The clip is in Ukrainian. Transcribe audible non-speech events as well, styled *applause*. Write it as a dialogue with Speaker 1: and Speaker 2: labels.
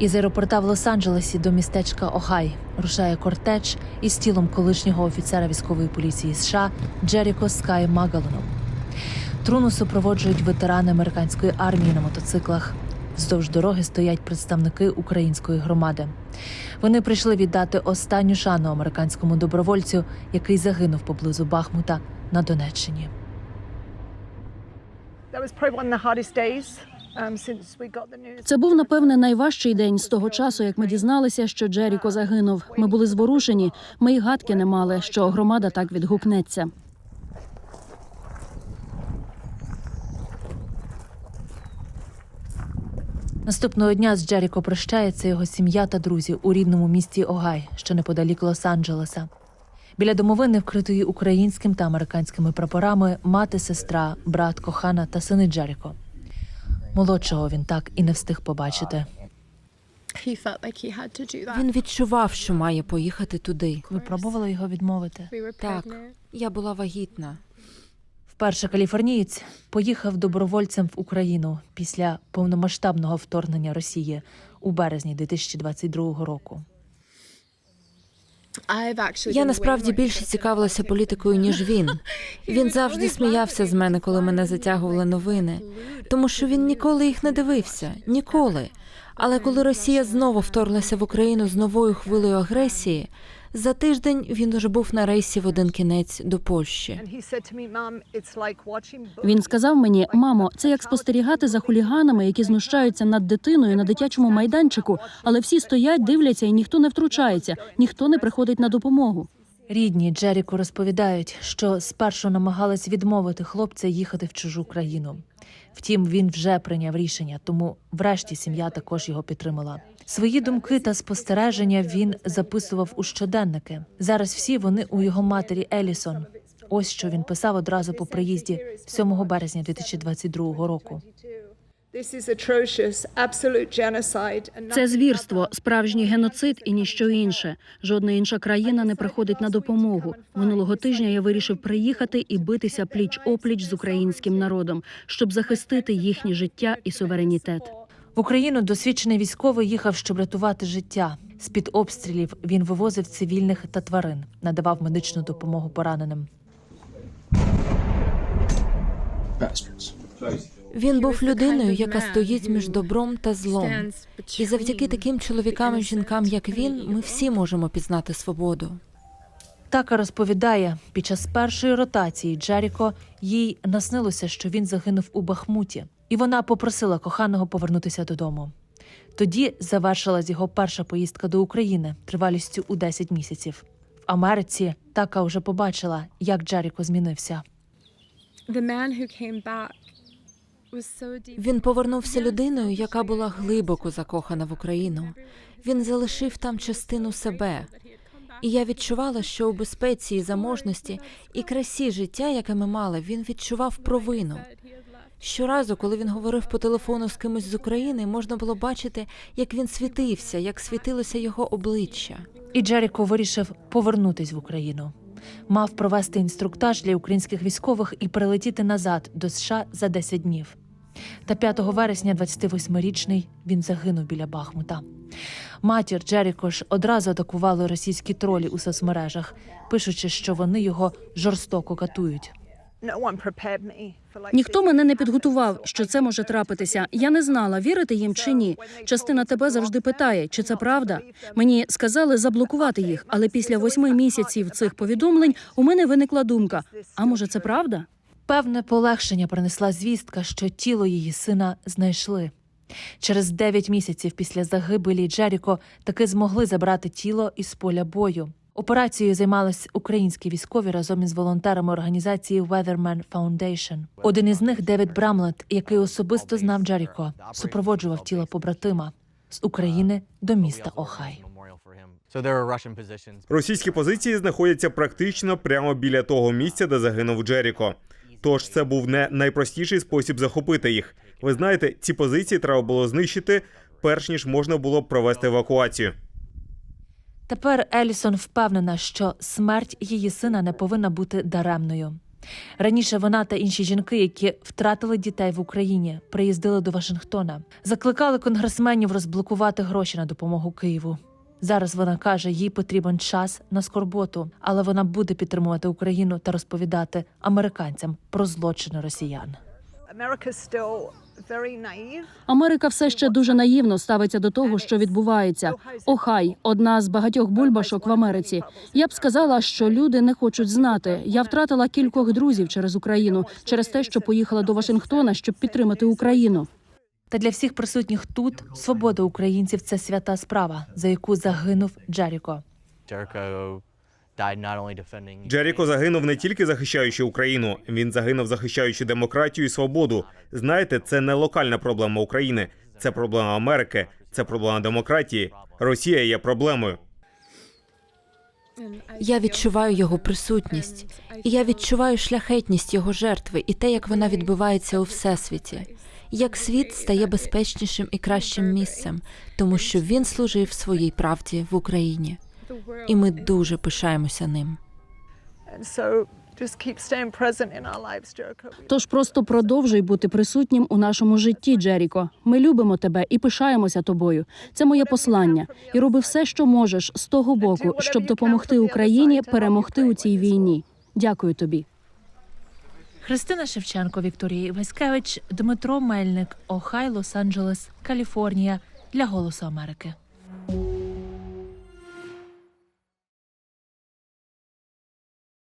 Speaker 1: Із аеропорта в Лос-Анджелесі до містечка Огай рушає кортеж із тілом колишнього офіцера військової поліції США Джеріко Скай Магалону. Труну супроводжують ветерани американської армії на мотоциклах. Вздовж дороги стоять представники української громади. Вони прийшли віддати останню шану американському добровольцю, який загинув поблизу Бахмута на Донеччині.
Speaker 2: That was probably one of the hardest days um.
Speaker 3: Це був напевне найважчий день з того часу, як ми дізналися, що Джеріко загинув. Ми були зворушені. Ми й гадки не мали, що громада так відгукнеться.
Speaker 1: Наступного дня з Джеріко прощається його сім'я та друзі у рідному місті Огай, що неподалік Лос-Анджелеса. Біля домовини, вкритої українським та американськими прапорами, мати, сестра, брат, кохана та сини Джеріко. Молодшого він так і не встиг побачити.
Speaker 4: Він відчував, що має поїхати туди.
Speaker 1: Ви пробували його відмовити?
Speaker 4: Так, я була вагітна.
Speaker 1: Вперше каліфорнієць поїхав добровольцем в Україну після повномасштабного вторгнення Росії у березні 2022 року.
Speaker 4: Я насправді більше цікавилася політикою, ніж він. *laughs* Він завжди сміявся з мене, коли мене затягували новини, тому що він ніколи їх не дивився. Ніколи. Але коли Росія знову вторглася в Україну з новою хвилею агресії, за тиждень він уже був на рейсі в один кінець до Польщі.
Speaker 3: Він сказав мені: мамо, це як спостерігати за хуліганами, які знущаються над дитиною на дитячому майданчику, але всі стоять, дивляться, і ніхто не втручається, ніхто не приходить на допомогу.
Speaker 1: Рідні Джеріко розповідають, що спершу намагались відмовити хлопця їхати в чужу країну. Втім, він вже прийняв рішення, тому врешті сім'я також його підтримала. Свої думки та спостереження він записував у щоденники. Зараз всі вони у його матері Елісон. Ось що він писав одразу по приїзді 7 березня 2022 року.
Speaker 3: Це звірство, справжній геноцид і ніщо інше. Жодна інша країна не приходить на допомогу. Минулого тижня я вирішив приїхати і битися пліч опліч з українським народом, щоб захистити їхнє життя і суверенітет.
Speaker 1: В Україну досвідчений військовий їхав, щоб рятувати життя. З під обстрілів він вивозив цивільних та тварин, надавав медичну допомогу пораненим.
Speaker 4: Він був людиною, яка стоїть між добром та злом. І завдяки таким чоловікам і жінкам, як він, ми всі можемо пізнати свободу.
Speaker 1: Така розповідає, під час першої ротації Джеріко їй наснилося, що він загинув у Бахмуті, і вона попросила коханого повернутися додому. Тоді завершилась його перша поїздка до України тривалістю у 10 місяців. В Америці така вже побачила, як Джеріко змінився.
Speaker 4: Він повернувся людиною, яка була глибоко закохана в Україну. Він залишив там частину себе. І я відчувала, що у безпеці і заможності і красі життя, яке ми мали, він відчував провину. Щоразу, коли він говорив по телефону з кимось з України, можна було бачити, як він світився, як світилося його обличчя.
Speaker 1: І Джеріко вирішив повернутись в Україну. Мав провести інструктаж для українських військових і прилетіти назад до США за 10 днів. Та 5 вересня 28-річний він загинув біля Бахмута. Матір Джеріко ж одразу атакували російські тролі у соцмережах, пишучи, що вони його жорстоко катують.
Speaker 2: No one prepared me for like
Speaker 3: Ніхто мене не підготував, що це може трапитися. Я не знала, вірити їм чи ні. Частина тебе завжди питає, чи це правда. Мені сказали заблокувати їх, але після восьми місяців цих повідомлень у мене виникла думка: а може, це правда?
Speaker 1: Певне полегшення принесла звістка, що тіло її сина знайшли. Через 9 місяців після загибелі Джеріко таки змогли забрати тіло із поля бою. Операцією займались українські військові разом із волонтерами організації Weatherman Foundation. Один із них Девід Брамлет, який особисто знав Джеріко, супроводжував тіло побратима з України до міста Охай.
Speaker 5: Російські позиції знаходяться практично прямо біля того місця, де загинув Джеріко. Тож це був не найпростіший спосіб захопити їх. Ви знаєте, ці позиції треба було знищити, перш ніж можна було б провести евакуацію.
Speaker 1: Тепер Елісон впевнена, що смерть її сина не повинна бути даремною. Раніше вона та інші жінки, які втратили дітей в Україні, приїздили до Вашингтона, закликали конгресменів розблокувати гроші на допомогу Києву. Зараз вона каже, їй потрібен час на скорботу, але вона буде підтримувати Україну та розповідати американцям про злочини росіян.
Speaker 3: Америка все ще дуже наївно ставиться до того, що відбувається. Охай, одна з багатьох бульбашок в Америці. Я б сказала, що люди не хочуть знати. Я втратила кількох друзів через Україну, через те, що поїхала до Вашингтона, щоб підтримати Україну.
Speaker 1: Та для всіх присутніх тут свобода українців це свята справа, за яку загинув Джеріко.
Speaker 5: Джеріко загинув не тільки захищаючи Україну, він загинув захищаючи демократію і свободу. Знаєте, це не локальна проблема України, це проблема Америки, це проблема демократії. Росія є проблемою.
Speaker 4: Я відчуваю його присутність, і я відчуваю шляхетність його жертви і те, як вона відбувається у всесвіті, як світ стає безпечнішим і кращим місцем, тому що він служив своїй правді в Україні, і ми дуже пишаємося ним.
Speaker 3: Тож просто продовжуй бути присутнім у нашому житті, Джеріко. Ми любимо тебе і пишаємося тобою. Це моє послання. І роби все, що можеш з того боку, щоб допомогти Україні перемогти у цій війні. Дякую тобі.
Speaker 1: Христина Шевченко, Вікторія Іваськевич, Дмитро Мельник, Охай, Лос-Анджелес, Каліфорнія для Голосу Америки.